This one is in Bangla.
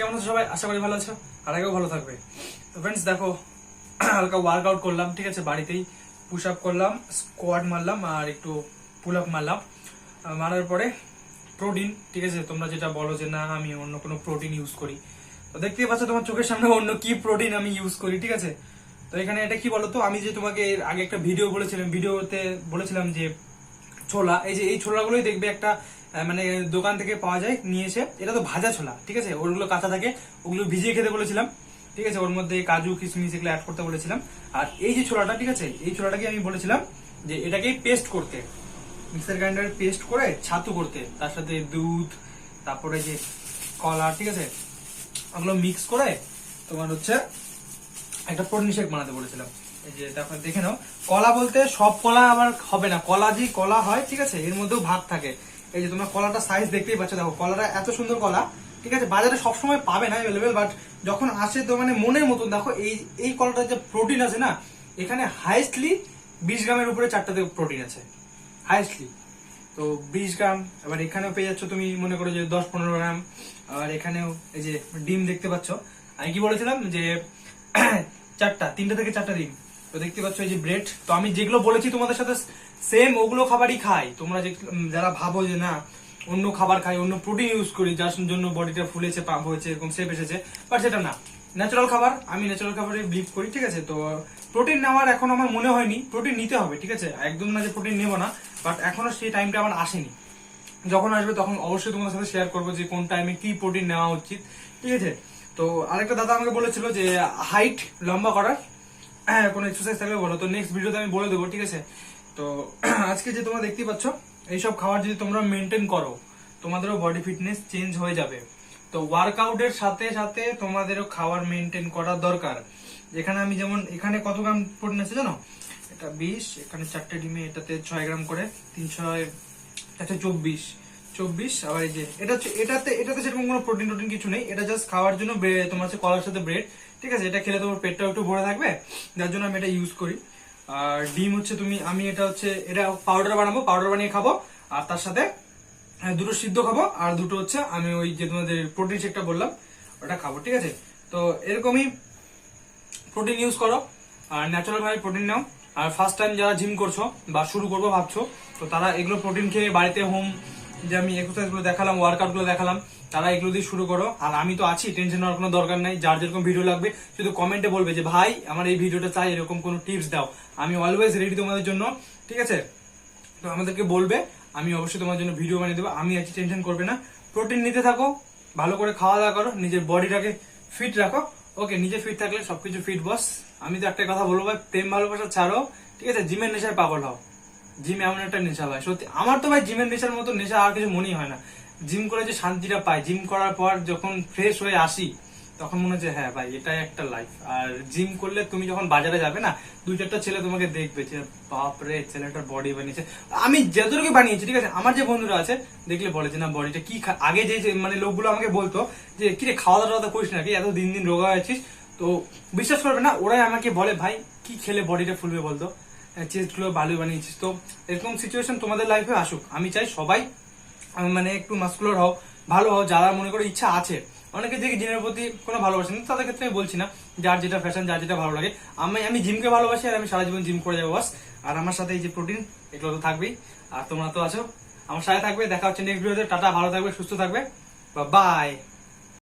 কেমন আছো সবাই? আশা করি ভালো আছো, আর আগেও ভালো থাকবে। তো ফ্রেন্ডস দেখো, হালকা ওয়ার্কআউট করলাম, ঠিক আছে? বাড়িতেই পুশ আপ করলাম স্কোয়াড মারলাম, আর একটু পুল আপ মারলাম মারার পরে প্রোটিন ঠিক আছে? তোমরা যেটা বলো যে, না, আমি অন্য কোনো প্রোটিন ইউজ করি। তো দেখতেই পাচ্ছ তোমার চোখের সামনে অন্য কি প্রোটিন আমি ইউজ করি, ঠিক আছে? তো এখানে এটা কি বলতো? আমি যে তোমাকে এর আগে একটা ভিডিও বলেছিলাম ভিডিওতে বলেছিলাম যে ছোলা, এই যে এই ছোলাগুলোই দেখবে একটা মানে দোকান থেকে পাওয়া যায়, নিয়ে এসে। এটা তো ভাজা ছোলা, ঠিক আছে? ওগুলো কাঁচা থাকে, ওগুলো ভিজিয়ে খেতে বলেছিলাম, ঠিক আছে? ওর মধ্যে কাজু, কিশমিশ এগুলো অ্যাড করতে বলেছিলাম। আর এই যে ছোলাটা, ঠিক আছে? এই ছোলাটাকে আমি বলেছিলাম যে এটাকে পেস্ট করতে মিক্সার গ্রাইন্ডারে পেস্ট করে ছাতু করতে। তার সাথে দুধ, তারপরে যে কলা, ঠিক আছে? ওগুলো মিক্স করে তোমার হচ্ছে একটা প্রোটিন শেক বানাতে বলেছিলাম। এই যে দেখো দেখে নাও, কলা বলতে সব কলা আবার হবে না। কলা যে কলা হয়, ঠিক আছে? এর মধ্যেও ভাগ থাকে। এই যে তোমরা কলাটা সাইজ দেখতেই পাচ্ছ, দেখো, কলাটা এত সুন্দর কলা, ঠিক আছে? বাজারে সবসময় পাবে না অ্যাভেলেবেল বাট যখন আসে তো মানে মনের মতন, দেখো, এই এই কলাটার যে প্রোটিন আছে না, এখানে হাইস্টলি বিশ গ্রামের উপরে চারটাতে প্রোটিন আছে হাইস্টলি তো বিশ গ্রাম, আবার এখানেও পেয়ে যাচ্ছ তুমি, মনে করো যে দশ পনেরো গ্রাম আর এখানেও এই যে ডিম দেখতে পাচ্ছ। আমি কি বলেছিলাম যে চারটা, তিনটা থেকে চারটা ডিম। তো দেখতে পাচ্ছ এই যে ব্রেড। তো আমি যেগুলো বলেছি তোমাদের সাথে সেম ওগুলো খাবারই খাই। তোমরা যে যারা ভাবো যে না, অন্য খাবার খাই, অন্য প্রোটিন ইউজ করি, যার জন্য বডিটা ফুলেছে পাম্প হয়েছে, এরকম শেপ এসেছে বাট সেটা না। ন্যাচারাল খাবার, আমি ন্যাচারাল খাবারে বিলিভ করি, ঠিক আছে? তো প্রোটিন নেওয়ার এখন আমার মনে হয়নি। প্রোটিন নিতে হবে, ঠিক আছে? একদম না যে প্রোটিন নেব না বাট এখনও সেই টাইমটা আমার আসেনি। যখন আসবে তখন অবশ্যই তোমাদের সাথে শেয়ার করব যে কোন টাইমে কি প্রোটিন নেওয়া উচিত, ঠিক আছে? তো আরেকটা দাদা আমাকে বলেছিল যে হাইট লম্বা করার। কোনো এক্সারসাইজ থাকলে বলো। তো নেক্সট ভিডিওতে আমি বলে দেবো, ঠিক আছে? তো আজকে যে তোমরা দেখতেই পাচ্ছ, এইসব খাবার যদি তোমরা মেনটেন করো, তোমাদেরও বডি ফিটনেস চেঞ্জ হয়ে যাবে। তো ওয়ার্কআউটের সাথে সাথে তোমাদেরও খাবার মেনটেন করা দরকার। এখানে আমি যেমন, এখানে কত গ্রাম প্রোটিন আছে জানো? এটা বিশ, এখানে চারটে ডিমে এটাতে ছয় গ্রাম করে তিন ছয় চব্বিশ। চব্বিশ আবার এই যে এটা হচ্ছে এটাতে এটাতে সেরকম কোনো প্রোটিন টোটিন কিছু নেই। এটা জাস্ট খাওয়ার জন্য তোমার হচ্ছে কলার সাথে ব্রেড ঠিক আছে? এটা খেলে তোমার পেটটাও একটু ভরে থাকবে যার জন্য আমি এটা ইউজ করি। আর ডিম হচ্ছে তুমি আমি এটা হচ্ছে এটা পাউডার বানাবো পাউডার বানিয়ে খাব আর তার সাথে হ্যাঁ, দুটো সিদ্ধ খাব আর দুটো হচ্ছে আমি ওই যে তোমাদের প্রোটিন শেকটা বললাম ওটা খাব ঠিক আছে? তো এরকমই প্রোটিন ইউজ করো আর ন্যাচারাল ভাবে প্রোটিন নাও। আর ফার্স্ট টাইম যারা জিম করছ বা শুরু করব ভাবছ তো তারা এগুলো প্রোটিন খেয়ে বাড়িতে হোম যে আমি এক্সারসাইজগুলো দেখালাম ওয়ার্কআউটগুলো দেখালাম, তারা এগুলো দিয়ে শুরু করো। আর আমি তো আছি টেনশন হওয়ার কোনো দরকার নাই। যার যেরকম ভিডিও লাগবে, শুধু কমেন্টে বলবে যে, ভাই, আমার এই ভিডিওটা চাই, এরকম কোনো টিপস দাও। আমি অলওয়েজ রেডি তোমাদের জন্য, ঠিক আছে? তো আমাদেরকে বলবে, আমি অবশ্যই তোমার জন্য ভিডিও বানিয়ে দেবো। আমি আছি টেনশন করবে না। প্রোটিন নিতে থাকো, ভালো করে খাওয়া দাওয়া করো, নিজের বডিটাকে ফিট রাখো। ওকে নিজে ফিট থাকলে সবকিছু ফিট বস আমি তো একটা কথা বলব, ভাই, প্রেম ভালোবাসা ছাড়ো, ঠিক আছে? জিমের নেশায় পাগল হও। জিম এমন একটা নেশা ভাই। সত্যি, আমার তো ভাই জিমের নেশার মতো নেশা আর কিছু মনেই হয় না। জিম করে যে শান্তিটা পাই, জিম করার পর যখন ফ্রেশ হয়ে আসি, তখন মনে হচ্ছে হ্যাঁ ভাই, এটাই একটা লাইফ আর জিম করলে তুমি যখন বাজারে যাবে না, দুই চারটা ছেলে তোমাকে দেখবে যে বাপরে ছেলেটার বডি বানিয়েছে। আমি যতটুকু বানিয়েছি, ঠিক আছে? আমার যে বন্ধুরা আছে, দেখলে বলে যে, না বডিটা কি আগে যে মানে লোকগুলো আমাকে বলতো যে, কি রে, খাওয়া দাওয়া করিস নাকি? এত দিন দিন রোগা হয়েছিস? তো বিশ্বাস করবে না, ওরাই আমাকে বলে, ভাই, কি খেলে বডিটা ফুলবে বলতো? চেস্টগুলো ভালো বানিয়েছিস। তো এরকম সিচুয়েশন তোমাদের লাইফে আসুক। আমি চাই সবাই মানে একটু মাস্কুলার হও, ভালো হও, যারা মনে করো ইচ্ছা আছে। অনেকে দেখি জিমের প্রতি কোনো ভালোবাসে না তাদের ক্ষেত্রে আমি বলছি না, যার যেটা ফ্যাশন যার যেটা ভালো লাগে। আমি আমি জিমকে ভালোবাসি আর আমি সারা জীবন জিম করে যাব, বাস। আর আমার সাথে এই যে প্রোটিন এগুলো তো থাকবেই। আর তোমরা তো আছো। আমার সাথে থাকবে, দেখা হচ্ছে নেক্সট ভিডিওতে টাটা, ভালো থাকবে, সুস্থ থাকবে। বা বাই